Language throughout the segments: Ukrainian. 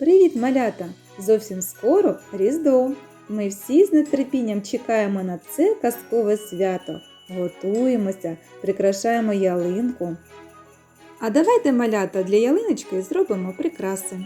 Привіт, малята! Зовсім скоро Різдво. Ми всі з нетерпінням чекаємо на це казкове свято. Готуємося, прикрашаємо ялинку. А давайте, малята, для ялиночки зробимо прикраси.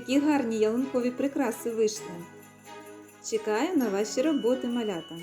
Які гарні ялинкові прикраси вийшли. Чекаю на ваші роботи, малята.